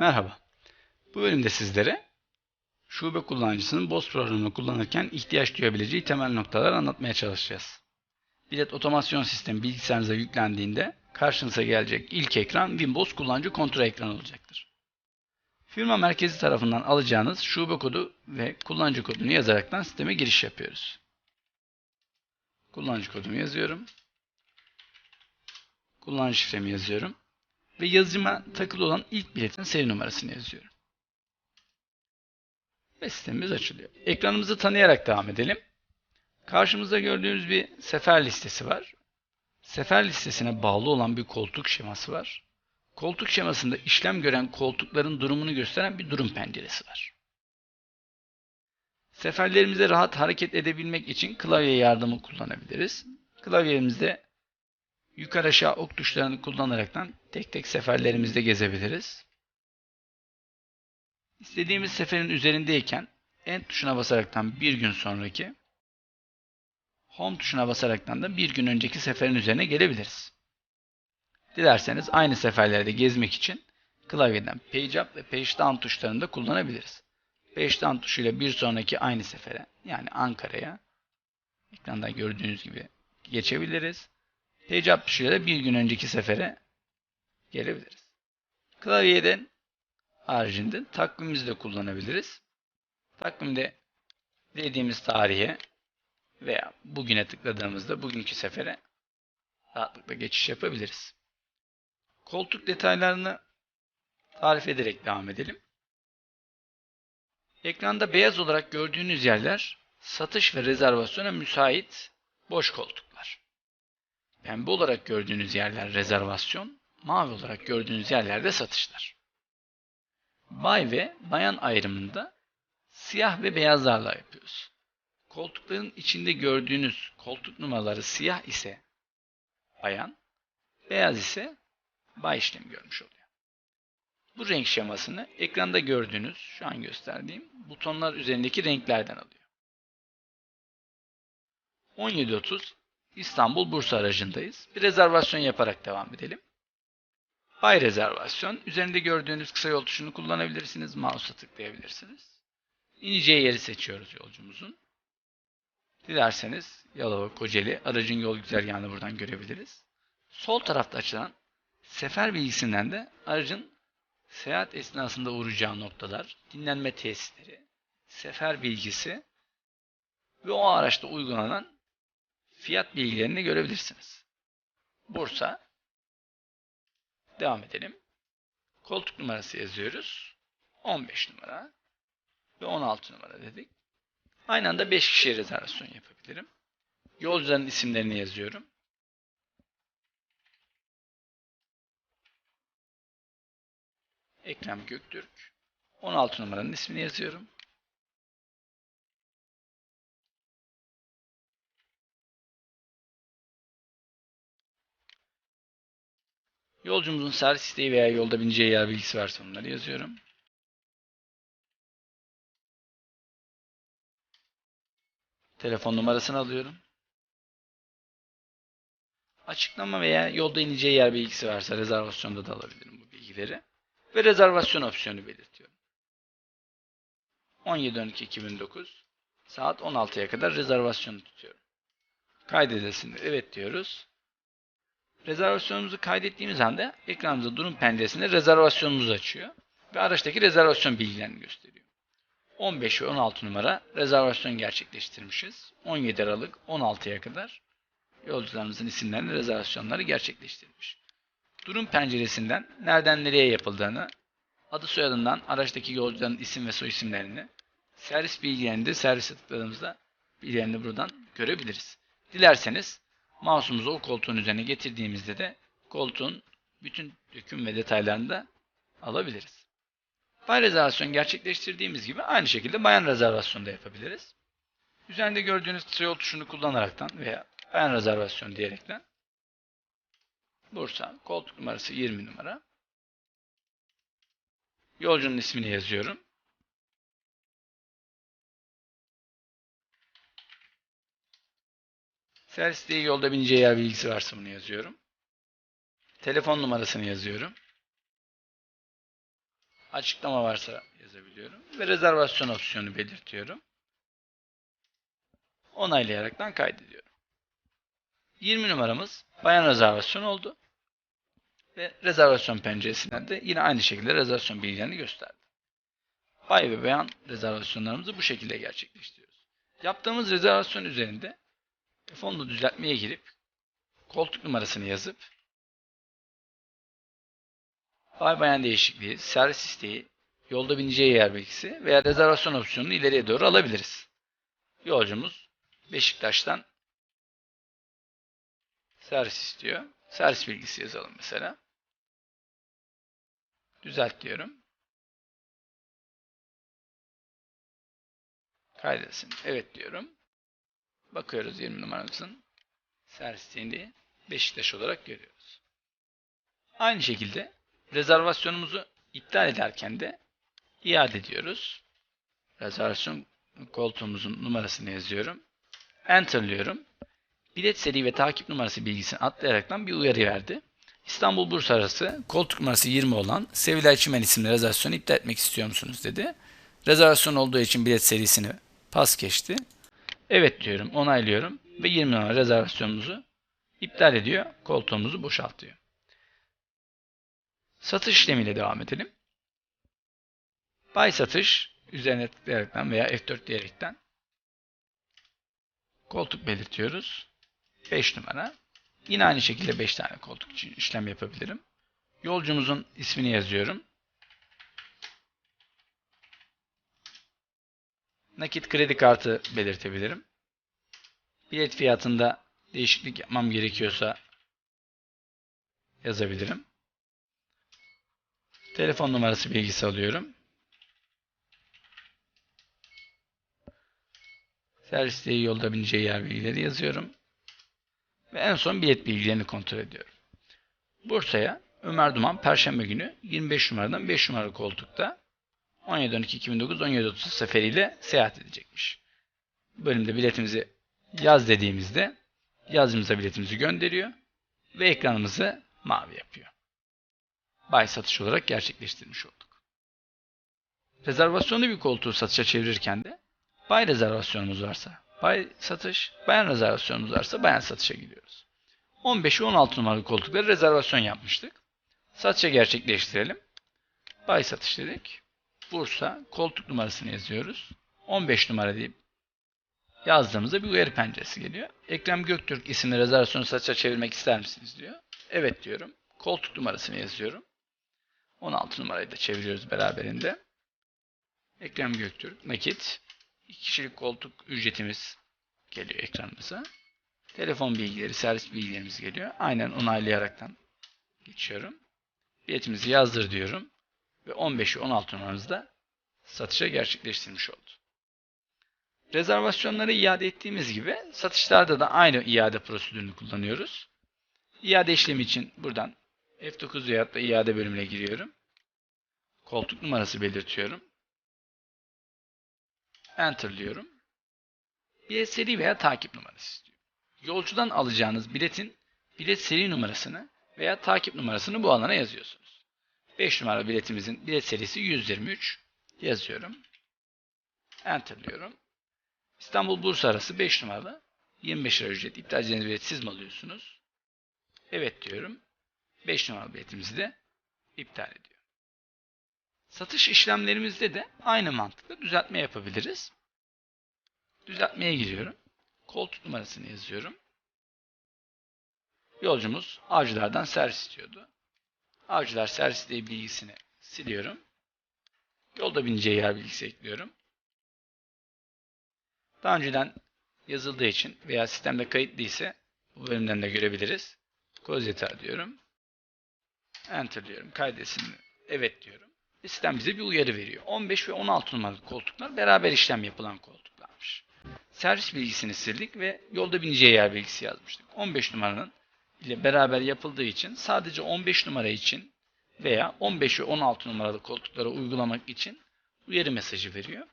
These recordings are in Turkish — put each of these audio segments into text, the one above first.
Merhaba. Bu bölümde sizlere şube kullanıcısının BOS programını kullanırken ihtiyaç duyabileceği temel noktaları anlatmaya çalışacağız. Bilet otomasyon sistemi bilgisayarınıza yüklendiğinde karşınıza gelecek ilk ekran Winboss kullanıcı kontrol ekranı olacaktır. Firma merkezi tarafından alacağınız şube kodu ve kullanıcı kodunu yazaraktan sisteme giriş yapıyoruz. Kullanıcı kodumu yazıyorum. Kullanıcı şifremi yazıyorum ve yazıcıma takılı olan ilk biletin seri numarasını yazıyorum. Ve sistemimiz açılıyor. Ekranımızı tanıyarak devam edelim. Karşımızda gördüğünüz bir sefer listesi var. Sefer listesine bağlı olan bir koltuk şeması var. Koltuk şemasında işlem gören koltukların durumunu gösteren bir durum penceresi var. Seferlerimize rahat hareket edebilmek için klavye yardımı kullanabiliriz. Klavyemizde yukarı aşağı ok tuşlarını kullanaraktan tek tek seferlerimizde gezebiliriz. İstediğimiz seferin üzerindeyken End tuşuna basaraktan bir gün sonraki, Home tuşuna basaraktan da bir gün önceki seferin üzerine gelebiliriz. Dilerseniz aynı seferlerde gezmek için klavyeden Page Up ve Page Down tuşlarını da kullanabiliriz. Page Down tuşuyla bir sonraki aynı sefere yani Ankara'ya ekranda gördüğünüz gibi geçebiliriz. Page Up tuşuyla da bir gün önceki sefere gelebiliriz. Klavyeden haricinde takvimimizi de kullanabiliriz. Takvimde dediğimiz tarihe veya bugüne tıkladığımızda bugünkü sefere rahatlıkla geçiş yapabiliriz. Koltuk detaylarını tarif ederek devam edelim. Ekranda beyaz olarak gördüğünüz yerler satış ve rezervasyona müsait boş koltuklar. Pembe olarak gördüğünüz yerler rezervasyon, mavi olarak gördüğünüz yerlerde satışlar. Bay ve bayan ayrımında siyah ve beyazlarla yapıyoruz. Koltukların içinde gördüğünüz koltuk numaraları siyah ise bayan, beyaz ise bay işlemi görmüş oluyor. Bu renk şemasını ekranda gördüğünüz, şu an gösterdiğim butonlar üzerindeki renklerden alıyor. 17.30 İstanbul Bursa aracındayız. Bir rezervasyon yaparak devam edelim. Bay rezervasyon. Üzerinde gördüğünüz kısa yol tuşunu kullanabilirsiniz. Mouse'a tıklayabilirsiniz. İneceği yeri seçiyoruz yolcumuzun. Dilerseniz Yalova, Kocaeli aracın yol güzergahını buradan görebiliriz. Sol tarafta açılan sefer bilgisinden de aracın seyahat esnasında uğrayacağı noktalar, dinlenme tesisleri, sefer bilgisi ve o araçta uygulanan fiyat bilgilerini görebilirsiniz. Bursa Devam edelim. Koltuk numarası yazıyoruz. 15 numara ve 16 numara dedik. Aynı anda 5 kişiye rezervasyon yapabilirim. Yolcuların isimlerini yazıyorum. Ekrem Göktürk. 16 numaranın ismini yazıyorum. Yolcumuzun servis isteği veya yolda bineceği yer bilgisi varsa onları yazıyorum. Telefon numarasını alıyorum. Açıklama veya yolda ineceği yer bilgisi varsa rezervasyonda da alabilirim bu bilgileri. Ve rezervasyon opsiyonu belirtiyorum. 17.12.2009 saat 16'ya kadar rezervasyonu tutuyorum. Kaydedesin. Evet diyoruz. Rezervasyonumuzu kaydettiğimiz anda ekranımızda durum penceresinde rezervasyonumuzu açıyor ve araçtaki rezervasyon bilgilerini gösteriyor. 15 ve 16 numara rezervasyon gerçekleştirmişiz. 17 Aralık 16'ya kadar yolcularımızın isimlerini rezervasyonları gerçekleştirmiş. Durum penceresinden nereden nereye yapıldığını, adı soyadından araçtaki yolcuların isim ve soy isimlerini, servis bilgilerini de servise tıkladığımızda bilgilerini buradan görebiliriz. Dilerseniz Mouse'umuzu o koltuğun üzerine getirdiğimizde de koltuğun bütün döküm ve detaylarını da alabiliriz. Bay rezervasyon gerçekleştirdiğimiz gibi aynı şekilde bayan rezervasyonu da yapabiliriz. Üzerinde gördüğünüz yol tuşunu kullanaraktan veya bayan rezervasyon diyerekten Bursa koltuk numarası 20 numara yolcunun ismini yazıyorum. Servis diye yolda bineceği yer bilgisi varsa bunu yazıyorum. Telefon numarasını yazıyorum. Açıklama varsa yazabiliyorum. Ve rezervasyon opsiyonu belirtiyorum. Onaylayaraktan kaydediyorum. 20 numaramız bayan rezervasyon oldu. Ve rezervasyon penceresinden de yine aynı şekilde rezervasyon bilgilerini gösterdi. Bay ve bayan rezervasyonlarımızı bu şekilde gerçekleştiriyoruz. Yaptığımız rezervasyon üzerinde fonlu düzeltmeye girip koltuk numarasını yazıp bay bayan değişikliği, servis isteği, yolda bineceği yer bilgisi veya rezervasyon opsiyonunu ileriye doğru alabiliriz. Yolcumuz Beşiktaş'tan servis istiyor. Servis bilgisi yazalım mesela. Düzelt diyorum. Kaydetsin. Evet diyorum. Bakıyoruz 20 numaramızın servisliğini Beşiktaş olarak görüyoruz. Aynı şekilde rezervasyonumuzu iptal ederken de iade ediyoruz. Rezervasyon koltuğumuzun numarasını yazıyorum. Enter'lıyorum. Bilet seri ve takip numarası bilgisini atlayaraktan bir uyarı verdi. İstanbul Bursa arası koltuk numarası 20 olan Sevilay Çimen isimli rezervasyonu iptal etmek istiyor musunuz dedi. Rezervasyon olduğu için bilet serisini pas geçti. Evet diyorum, onaylıyorum ve 20 numara rezervasyonumuzu iptal ediyor, koltuğumuzu boşaltıyor. Satış işlemiyle devam edelim. Bay satış üzerine tıklayaraktan veya F4 diyerekten koltuk belirtiyoruz. 5 numara. Yine aynı şekilde 5 tane koltuk için işlem yapabilirim. Yolcumuzun ismini yazıyorum. Nakit kredi kartı belirtebilirim. Bilet fiyatında değişiklik yapmam gerekiyorsa yazabilirim. Telefon numarası bilgisi alıyorum. Servisteyi yolda bineceği yer bilgileri yazıyorum. Ve en son bilet bilgilerini kontrol ediyorum. Bursa'ya Ömer Duman Perşembe günü 25 numaradan 5 numaralı koltukta 17.12.2009 17.30 seferiyle seyahat edecekmiş. Bölümde biletimizi yaz dediğimizde yazımıza biletimizi gönderiyor ve ekranımızı mavi yapıyor. Bay satış olarak gerçekleştirmiş olduk. Rezervasyonlu bir koltuğu satışa çevirirken de bay rezervasyonumuz varsa bay satış, bayan rezervasyonumuz varsa bayan satışa gidiyoruz. 15 ve 16 numaralı koltukları rezervasyon yapmıştık. Satışa gerçekleştirelim. Bay satış dedik. Bursa koltuk numarasını yazıyoruz. 15 numara deyip yazdığımızda bir uyarı penceresi geliyor. Ekrem Göktürk isimli rezervasyonu satışa çevirmek ister misiniz diyor. Evet diyorum. Koltuk numarasını yazıyorum. 16 numarayı da çeviriyoruz beraberinde. Ekrem Göktürk nakit. 2 kişilik koltuk ücretimiz geliyor ekranımıza. Telefon bilgileri, servis bilgilerimiz geliyor. Aynen onaylayaraktan geçiyorum. Biletimizi yazdır diyorum. Ve 15 ve 16 numaramızda satışa gerçekleştirmiş oldu. Rezervasyonları iade ettiğimiz gibi satışlarda da aynı iade prosedürünü kullanıyoruz. İade işlemi için buradan F9 veyahut da iade bölümüne giriyorum. Koltuk numarası belirtiyorum. Enter diyorum. Bilet seri veya takip numarası istiyor. Yolcudan alacağınız biletin bilet seri numarasını veya takip numarasını bu alana yazıyorsunuz. 5 numaralı biletimizin bilet serisi 123 yazıyorum. Enter diyorum. İstanbul Bursa arası 5 numaralı 25 lira ücret iptal edeceğiniz bilet siz mi alıyorsunuz? Evet diyorum. 5 numaralı biletimizi de iptal ediyor. Satış işlemlerimizde de aynı mantıkla düzeltme yapabiliriz. Düzeltmeye giriyorum. Koltuk numarasını yazıyorum. Yolcumuz Avcılar'dan servis istiyordu. Avcılar servis diye bilgisini siliyorum. Yolda bineceği yer bilgisi ekliyorum. Daha önceden yazıldığı için veya sistemde kayıtlı ise bu bölümden de görebiliriz. Koz yeter diyorum. Enter diyorum. Kaydetsin. Evet diyorum. Ve sistem bize bir uyarı veriyor. 15 ve 16 numaralı koltuklar beraber işlem yapılan koltuklarmış. Servis bilgisini sildik ve yolda bineceği yer bilgisi yazmıştık. 15 numaranın ile beraber yapıldığı için sadece 15 numara için veya 15 ve 16 numaralı koltuklara uygulamak için uyarı mesajı veriyor.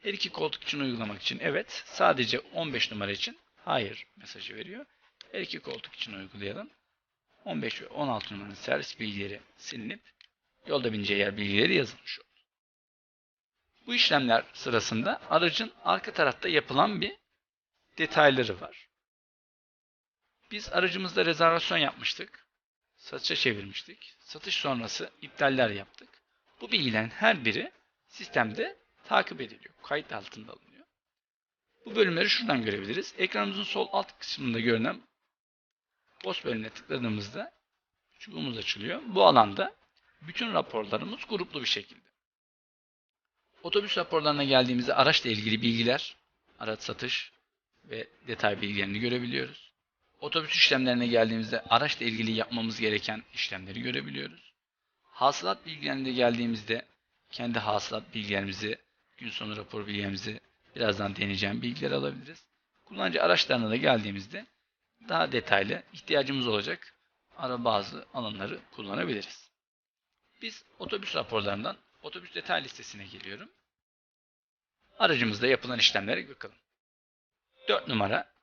Her iki koltuk için uygulamak için evet, sadece 15 numara için hayır mesajı veriyor. Her iki koltuk için uygulayalım. 15 ve 16 numaranın servis bilgileri silinip yolda bineceği yer bilgileri yazılmış oldu. Bu işlemler sırasında aracın arka tarafta yapılan bir detayları var. Biz aracımızda rezervasyon yapmıştık. Satışa çevirmiştik. Satış sonrası iptaller yaptık. Bu bilgilerin her biri sistemde takip ediliyor. Kayıt altında alınıyor. Bu bölümleri şuradan görebiliriz. Ekranımızın sol alt kısmında görünen BOS bölümüne tıkladığımızda çubuğumuz açılıyor. Bu alanda bütün raporlarımız gruplu bir şekilde. Otobüs raporlarına geldiğimizde araçla ilgili bilgiler, araç satış ve detay bilgilerini görebiliyoruz. Otobüs işlemlerine geldiğimizde araçla ilgili yapmamız gereken işlemleri görebiliyoruz. Hasılat bilgilerine geldiğimizde kendi hasılat bilgilerimizi, gün sonu rapor bilgilerimizi birazdan deneyeceğim bilgiler alabiliriz. Kullanıcı araçlarına da geldiğimizde daha detaylı ihtiyacımız olacak ara bazı alanları kullanabiliriz. Biz otobüs raporlarından otobüs detay listesine geliyorum. Aracımızda yapılan işlemlere bakalım. 4 numara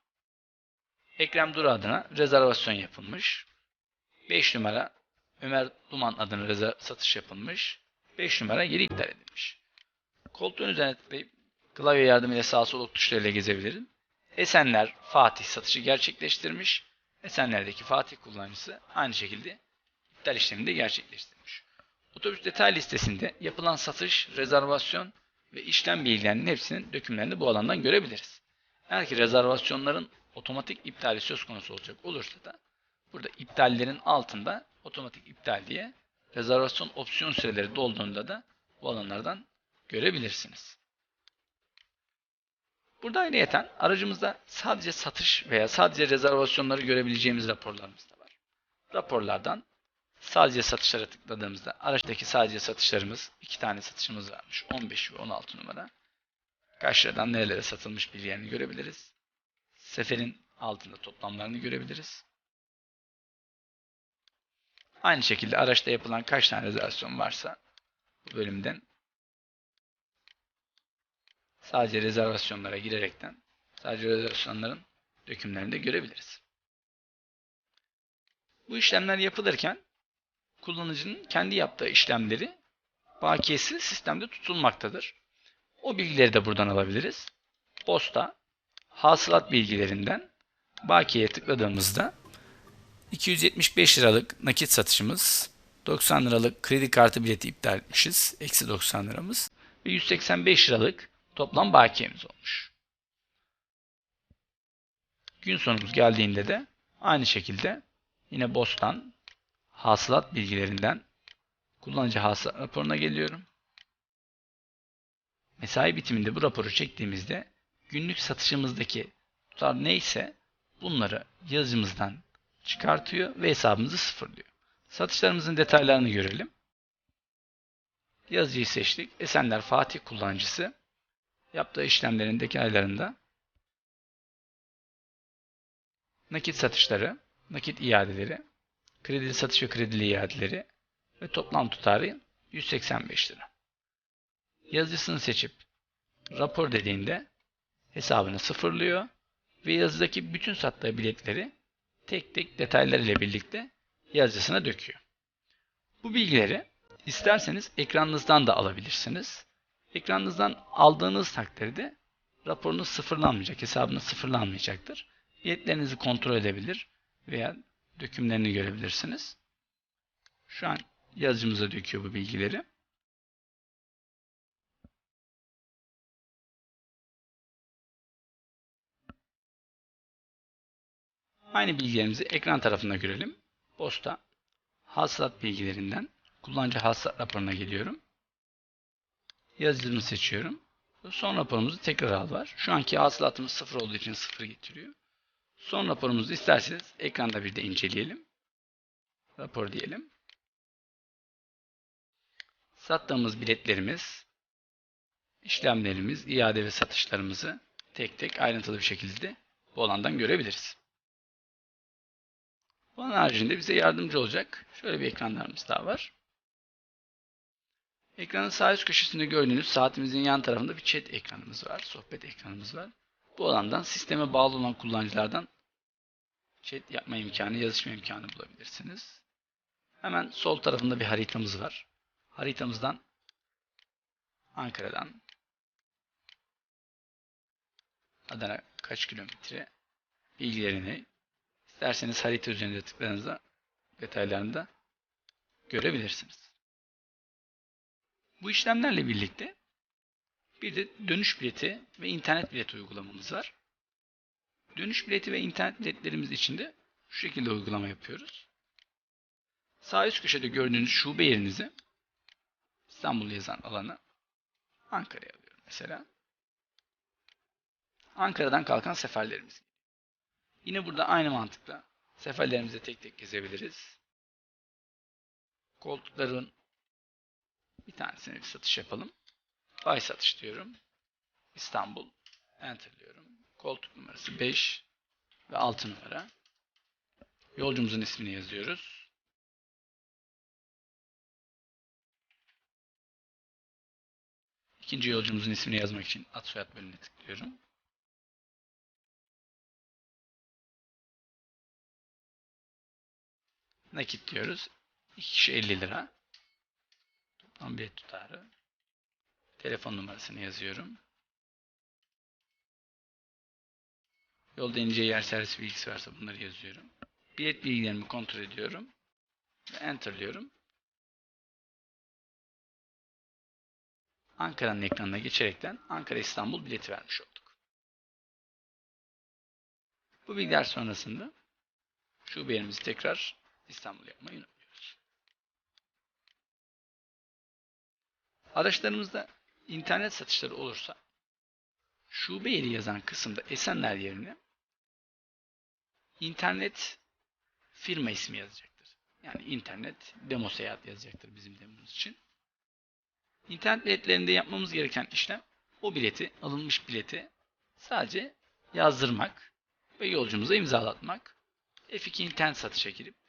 Ekrem Duru adına rezervasyon yapılmış. 5 numara Ömer Duman adına satış yapılmış. 5 numara geri iptal edilmiş. Koltuğun üzerine tıklayıp klavye yardımıyla sağ sol ok tuşlarıyla gezebilirim. Esenler Fatih satışı gerçekleştirmiş. Esenler'deki Fatih kullanıcısı aynı şekilde iptal işlemini de gerçekleştirmiş. Otobüs detay listesinde yapılan satış, rezervasyon ve işlem bilgilerinin hepsinin dökümlerini bu alandan görebiliriz. Eğer ki rezervasyonların otomatik iptali söz konusu olacak olursa da burada iptallerin altında otomatik iptal diye rezervasyon opsiyon süreleri dolduğunda da bu alanlardan görebilirsiniz. Burada ayrıyeten aracımızda sadece satış veya sadece rezervasyonları görebileceğimiz raporlarımız da var. Raporlardan sadece satışlara tıkladığımızda araçtaki sadece satışlarımız iki tane satışımız varmış. 15 ve 16 numara. Kaç liradan nerelere satılmış bilgilerini görebiliriz. Seferin altında toplamlarını görebiliriz. Aynı şekilde araçta yapılan kaç tane rezervasyon varsa bu bölümden sadece rezervasyonlara girerekten sadece rezervasyonların dökümlerini de görebiliriz. Bu işlemler yapılırken kullanıcının kendi yaptığı işlemleri bakiyesi sistemde tutulmaktadır. O bilgileri de buradan alabiliriz. Posta, hasılat bilgilerinden bakiyeye tıkladığımızda 275 liralık nakit satışımız, 90 liralık kredi kartı bileti iptal etmişiz, eksi 90 liramız ve 185 liralık toplam bakiyemiz olmuş. Gün sonumuz geldiğinde de aynı şekilde yine BOS'tan hasılat bilgilerinden kullanıcı hasılat raporuna geliyorum. Mesai bitiminde bu raporu çektiğimizde günlük satışımızdaki tutar neyse bunları yazımızdan çıkartıyor ve hesabımızı sıfırlıyor. Satışlarımızın detaylarını görelim. Yazıcıyı seçtik. Esenler Fatih kullanıcısı yaptığı işlemlerin detaylarında nakit satışları, nakit iadeleri, kredili satış ve kredili iadeleri ve toplam tutarı 185 lira. Yazıcısını seçip rapor dediğinde hesabını sıfırlıyor ve yazıdaki bütün sattığı biletleri tek tek detaylarıyla birlikte yazıcısına döküyor. Bu bilgileri isterseniz ekranınızdan da alabilirsiniz. Ekranınızdan aldığınız takdirde raporunuz sıfırlanmayacak, hesabınız sıfırlanmayacaktır. Biletlerinizi kontrol edebilir veya dökümlerini görebilirsiniz. Şu an yazıcımıza döküyor bu bilgileri. Aynı bilgilerimizi ekran tarafında görelim. Posta hasılat bilgilerinden kullanıcı hasılat raporuna geliyorum. Yazılımı seçiyorum. Son raporumuzu tekrar al var. Şu anki hasılatımız sıfır olduğu için sıfır getiriyor. Son raporumuzu isterseniz ekranda bir de inceleyelim. Rapor diyelim. Sattığımız biletlerimiz, işlemlerimiz, iade ve satışlarımızı tek tek ayrıntılı bir şekilde bu alandan görebiliriz. Bunun haricinde bize yardımcı olacak şöyle bir ekranlarımız daha var. Ekranın sağ üst köşesinde gördüğünüz saatimizin yan tarafında bir chat ekranımız var. Sohbet ekranımız var. Bu alandan sisteme bağlı olan kullanıcılardan chat yapma imkanı, yazışma imkanı bulabilirsiniz. Hemen sol tarafında bir haritamız var. haritamızdan Ankara'dan Adana kaç kilometre bilgilerini isterseniz harita üzerinde tıkladığınızda detaylarını da görebilirsiniz. Bu işlemlerle birlikte bir de dönüş bileti ve internet bileti uygulamamız var. Dönüş bileti ve internet biletlerimiz için de şu şekilde uygulama yapıyoruz. Sağ üst köşede gördüğünüz şube yerinizi İstanbul yazan alanı Ankara'ya alıyorum mesela. Ankara'dan kalkan seferlerimiz. Yine burada aynı mantıkla seferlerimizi tek tek gezebiliriz. Koltukların bir tanesine bir satış yapalım. Bay satış diyorum. İstanbul. Enter diyorum. Koltuk numarası 5 ve 6 numara. Yolcumuzun ismini yazıyoruz. İkinci yolcumuzun ismini yazmak için ad soyad bölümüne tıklıyorum. Nakit diyoruz. 2 kişi 50 lira. Toplam bilet tutarı. Telefon numarasını yazıyorum. Yolda ineceği yer servis bilgisi varsa bunları yazıyorum. Bilet bilgilerimi kontrol ediyorum. Ve enter diyorum. Ankara'nın ekranına geçerekten Ankara İstanbul bileti vermiş olduk. Bu bilgiler sonrasında şube yerimizi tekrar İstanbul yapmayı unutmuyoruz. Araçlarımızda internet satışları olursa şube yeri yazan kısımda Esenler yerine internet firma ismi yazacaktır. Yani internet demo seyahat yazacaktır bizim demomuz için. İnternet biletlerinde yapmamız gereken işlem o bileti, alınmış bileti sadece yazdırmak ve yolcumuza imzalatmak. F2 internet satışa girip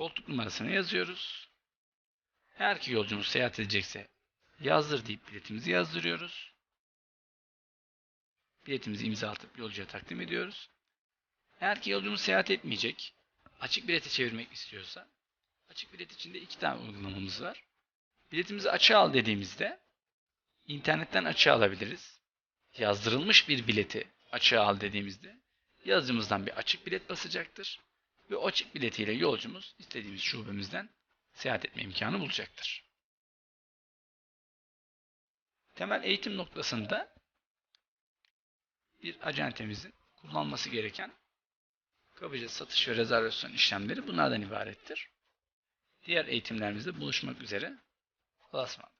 koltuk numarasını yazıyoruz. Eğer ki yolcumuz seyahat edecekse yazdır deyip biletimizi yazdırıyoruz. Biletimizi imza atıp yolcuya takdim ediyoruz. Eğer ki yolcumuz seyahat etmeyecek, açık bilete çevirmek istiyorsa, açık bilet içinde iki tane uygulamamız var. Biletimizi açığa al dediğimizde, internetten açığa alabiliriz. Yazdırılmış bir bileti açığa al dediğimizde, yazıcımızdan bir açık bilet basacaktır. Ve o açık biletiyle yolcumuz istediğimiz şubemizden seyahat etme imkanı bulacaktır. Temel eğitim noktasında bir acentemizin kullanması gereken kabaca satış ve rezervasyon işlemleri bunlardan ibarettir. Diğer eğitimlerimizde buluşmak üzere. Allah'a.